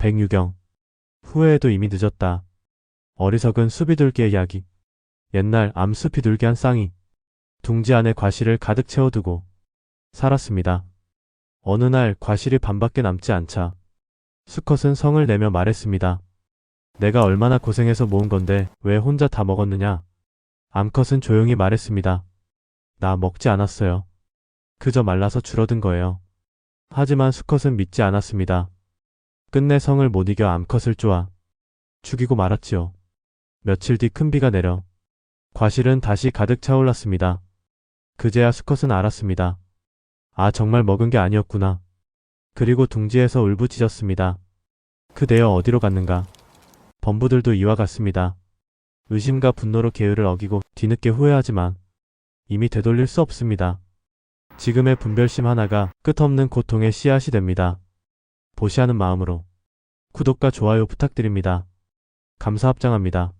백유경. 후회해도 이미 늦었다. 어리석은 수비둘기의 이야기. 옛날 암숲이 둘기 한 쌍이 둥지 안에 과실을 가득 채워두고 살았습니다. 어느 날 과실이 반밖에 남지 않자 수컷은 성을 내며 말했습니다. 내가 얼마나 고생해서 모은 건데 왜 혼자 다 먹었느냐? 암컷은 조용히 말했습니다. 나 먹지 않았어요. 그저 말라서 줄어든 거예요. 하지만 수컷은 믿지 않았습니다. 끝내 성을 못 이겨 암컷을 쪼아 죽이고 말았지요. 며칠 뒤 큰 비가 내려 과실은 다시 가득 차올랐습니다. 그제야 수컷은 알았습니다. 아 정말 먹은 게 아니었구나. 그리고 둥지에서 울부짖었습니다. 그대여 어디로 갔는가? 범부들도 이와 같습니다. 의심과 분노로 계율을 어기고 뒤늦게 후회하지만 이미 되돌릴 수 없습니다. 지금의 분별심 하나가 끝없는 고통의 씨앗이 됩니다. 보시하는 마음으로 구독과 좋아요 부탁드립니다. 감사 합장합니다.